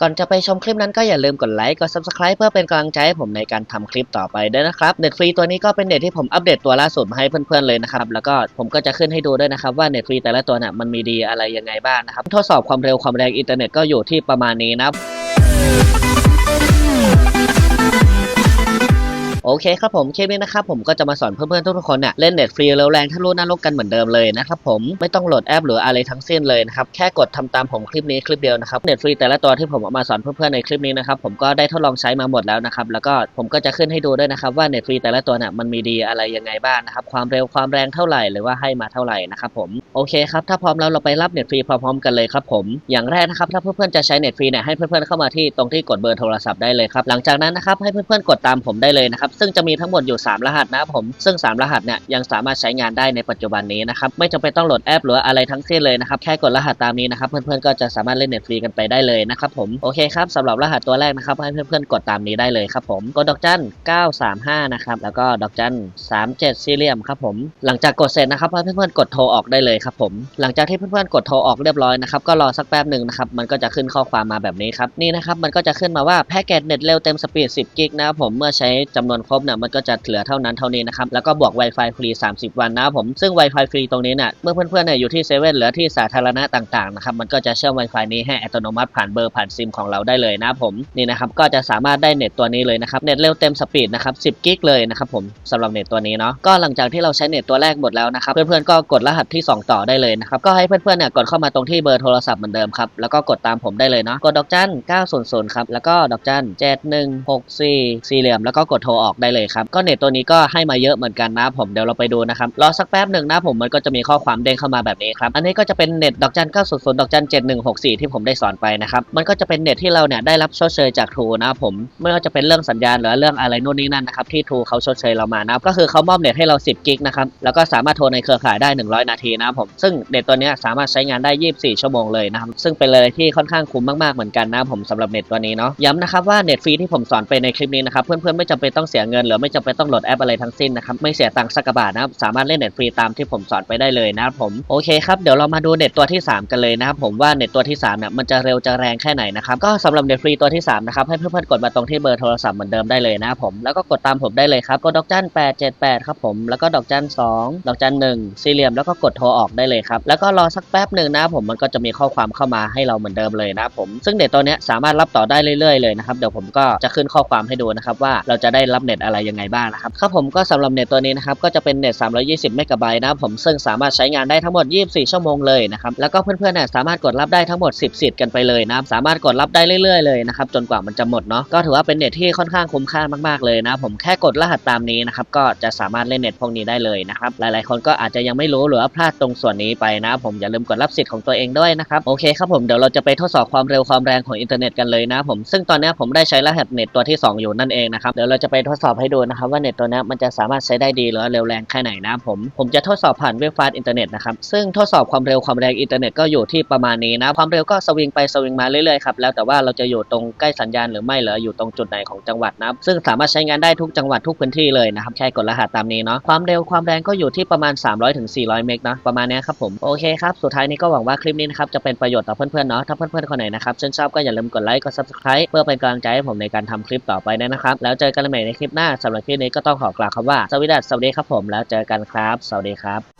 ก่อนจะไปชมคลิปนั้นก็อย่าลืมกดไลค์กด subscribe เพื่อเป็นกำลังใจให้ผมในการทำคลิปต่อไปด้วยนะครับเน็ตฟรีตัวนี้ก็เป็นเน็ตที่ผมอัปเดตตัวล่าสุดมาให้เพื่อนๆเลยนะครับแล้วก็ผมก็จะขึ้นให้ดูด้วยนะครับว่าเน็ตฟรีแต่ละตัวน่ะมันมีดีอะไรยังไงบ้างนะครับทดสอบความเร็วความแรงอินเทอร์เน็ตก็อยู่ที่ประมาณนี้นะ โอเคครับผมคลิปนี้นะครับผมก็จะมาสอนเพื่อนๆทุกๆคนเนี่ยเล่นเน็ตฟรีเร็วแรงทะลุนรกกันเหมือนเดิมเลยนะครับผมไม่ต้องโหลดแอปหรืออะไรทั้งสิ้นเลยนะครับแค่กดทำตามผมคลิปนี้คลิปเดียวนะครับเน็ตฟรีแต่ละตัวที่ผมเอามาสอนเพื่อนๆในคลิปนี้นะครับผมก็ได้ทดลองใช้มาหมดแล้วนะครับแล้วก็ผมก็จะขึ้นให้ดูด้วยนะครับว่าเน็ตฟรีแต่ละตัวเนี่ยมันมีดีอะไรยังไงบ้างนะครับความเร็วความแรงเท่าไหร่หรือว่าให้มาเท่าไหร่นะครับผมโอเคครับถ้าพร้อมแล้วเราไปรับเน็ตฟรีพร้อมๆกันเลยครับผมอย่างแรกนะครับถ้าเพื่อนๆจะใช้เน็ตฟรีเนี่ยให้เพื่อนๆเข้ามาที่ตรงที่กดเบอร์โทรศัพท์ได้เลยครับหลังจากนั้นนะครับให้เพื่อนๆกดตามผมได้เลยนะครับซึ่งจะมีทั้งหมดอยู่ 3 รหัสนะครับผม ซึ่ง 3 รหัสเนี่ยยังสามารถใช้งานได้ในปัจจุบันนี้นะครับ ไม่จำเป็นต้องโหลดแอปหรืออะไรทั้งสิ้นเลยนะครับ แค่กดรหัสตามนี้นะครับ เพื่อนๆก็จะสามารถเล่นเน็ตฟรีกันไปได้เลยนะครับผม โอเคครับสำหรับรหัสตัวแรกนะครับให้เพื่อนๆกดตามนี้ได้เลยครับผม กดดอกจัน 935 นะครับ แล้วก็ดอกจัน 37สี่เหลี่ยมครับผม หลังจากกดเสร็จนะครับให้เพื่อนๆกดโทรออกได้เลยครับผม หลังจากที่เพื่อนๆกดโทรออกเรียบร้อยนะครับ ก็รอสักแป๊บหนึ่งนะครับ มันก็จะขึ้นข้อความมาแบบนี้ครับ นี่นะครับ มันก็จะขึ้นมาว่าแพ็กเกจเน็ตเร็วเต็มสปีด 10 กิกนะครับผม เมื่อใช้จำนวนครบเนี่ยมันก็จะเหลือเท่านั้นเท่านี้นะครับ แล้วก็บวก Wi-Fi ฟรี 30 วันนะผมซึ่ง Wi-Fi ฟรีตรงนี้เนี่ยเมื่อเพื่อนๆเนี่ยอยู่ที่เซเว่นหรือที่สาธารณะต่างๆนะครับมันก็จะเชื่อม Wi-Fi นี้ให้อัตโนมัติผ่านเบอร์ผ่านซิมของเราได้เลยนะผมนี่นะครับก็จะสามารถได้เน็ตตัวนี้เลยนะครับเน็ตเร็วเต็มสปีดนะครับ10กิกเลยนะครับผมสำหรับเน็ตตัวนี้เนาะก็หลังจากที่เราใช้เน็ตตัวแรกหมดแล้วนะครับเพื่อนๆก็กดรหัสที่ 2 ต่อได้เลยนะครับก็ให้เพื่อนๆเนี่ยกดเข้ามาตรงที่เบอร์โทรศัพท์เหมือนเดิมครับแล้วก็กดตามผมได้เลยเนาะกดดอกจัน900ครับแล้วก็ดอกจัน7164สี่เหลี่ยมแล้วก็กดโทรออกได้เลยครับ ก็เน็ตตัวนี้ก็ให้มาเยอะเหมือนกันนะผมเดี๋ยวเราไปดูนะครับ รอสักแป๊บหนึ่งนะผมมันก็จะมีข้อความเด้งเข้ามาแบบนี้ครับ อันนี้ก็จะเป็นเน็ตดอกจัน900ดอกจัน7164ที่ผมได้สอนไปนะครับ มันก็จะเป็นเน็ตที่เราเนี่ยได้รับชดเชยจากทรูนะผมไม่ว่าจะเป็นเรื่องสัญญาณหรือเรื่องอะไรนู่นนี่นั่นนะครับที่ทรูเขาชดเชยเรามานะครับก็คือเขามอบเน็ตให้เรา10กิกนะครับแล้วก็สามารถโทรในเครือข่ายได้ 100 นาทีนะผมซึ่งเน็ตตัวนี้สามารถใช้งานได้ 24 ชั่วโมงเลยนะครับซึ่งเป็นเลยที่ค่อนข้างคุ้มมากๆเหมือนกันนะครับผมสำหรับเน็ตตัวนี้เนาะย้ำนะครับว่าเน็ตฟรีที่ผมสอนไปในคลิปนี้นะครับเพื่อนๆไม่จำเป็นต้องเสียเงินหรือไม่จำเป็นต้องโหลดแอปอะไรทั้งสิ้นนะครับไม่เสียตังค์สักบาทนะครับสามารถเล่นเน็ตฟรีตามที่ผมสอนไปได้เลยนะครับผมโอเคครับเดี๋ยวเรามาดูเน็ตตัวที่ 3 กันเลยนะครับผมว่าเน็ตตัวที่3เนี่ยมันจะเร็วจะแรงแค่ไหนนะครับก็สำหรับเน็ตฟรีตัวที่3นะครับให้เพื่อนๆกดมาตรงที่เบอร์โทรศัพท์เหมือนเดิมได้เลยนะครับผมแล้วก็กดตามผมได้เลยครับกดดอกจัน878ครับผมแล้วก็ดอกจัน2ดอกจัน1สี่เหลี่ยมแล้วก็กดโทรออกได้เลยครับแล้วก็รอสักแป๊บหนึ่งนะครับผมมันก็จะมีข้อความเข้ามาให้เราเหมือนเดิมเลยนะผมซึ่งเน็ตตัวเนี้ยสามารถรับต่อได้เรื่อยๆเลยนะครับเดี๋ยวผมก็จะขึ้นข้อความให้ดูนะครับว่าเราจะได้รับเน็ตอะไรยังไงบ้างนะครับครับผมก็สำหรับเน็ตตัวนี้นะครับก็จะเป็นเน็ต 320 เมกะไบต์นะครับผมซึ่งสามารถใช้งานได้ทั้งหมด 24 ชั่วโมงเลยนะครับแล้วก็เพื่อนๆเนี่ยสามารถกดรับได้ทั้งหมด 10 สิทธิ์กันไปเลยนะสามารถกดรับได้เรื่อยๆเลยนะครับจนกว่ามันจะหมดเนาะก็ถือว่าเป็นเน็ตที่ค่อนข้างคุ้มค่ามากๆเลยนะผมแค่กดรหัสตามนี้นะครับก็จะสามารถเล่นเน็ตพวกนี้ได้เลยนะครับหลายๆ คนก็อาจจะยังไม่รู้หรือว่าพลาดตรงส่วนนี้ไปนะผมอย่าลืมกดรับสิทธิ์ของตัวเองด้วยนะครับโอเคครับผมเดี๋ยวเราจะไปทดสอบความเร็วความแรงของอินเทอร์เน็ตกันเลยนะผมซึ่งตอนนี้ผมได้ใช้รหัสเน็ตตัวที่ 2 อยู่นั่นเองนะครับเดี๋ยวเราจะไปทดดสอบให้ดูนะครับว่าเน็ตตัวนี้มันจะสามารถใช้ได้ดีหรือเร็วแรงแค่ไหนนะผมผมจะทดสอบผ่านเว็บฟาสอินเทอร์เน็ตนะครับซึ่งทดสอบความเร็วความแรงอินเทอร์เน็ตก็อยู่ที่ประมาณนี้นะความเร็วก็สวิงไปสวิงมาเรื่อยๆครับแล้วแต่ว่าเราจะอยู่ตรงใกล้สัญญาณหรือไม่หรืออยู่ตรงจุดไหนของจังหวัดนะซึ่งสามารถใช้งานได้ทุกจังหวัดทุกพื้นที่เลยนะครับแค่กดรหัสตามนี้เนาะความเร็วความแรงก็อยู่ที่ประมาณ 300ถึง400 เมกนะประมาณนี้ครับผมโอเคครับสุดท้ายนี้ก็หวังว่าคลิปนี้นะครับจะเป็นประโยชน์ต่อเพื่อนๆเนาะถ้าเพื่อนๆคนไหนนะครับชื่นชอบก็อย่าลืมกดไลค์กด subscribe เพื่อเป็นกำลังใจให้ผมในการทำคลิปต่อไปด้วยนะครับแล้วเจอกันใหม่ในคลิปลิปหน้าสำหรับคลิปนี้ก็ต้องขอกล่าวคำว่าสวัสดีสวัสดีครับผมแล้วเจอกันครับ สวัสดีครับ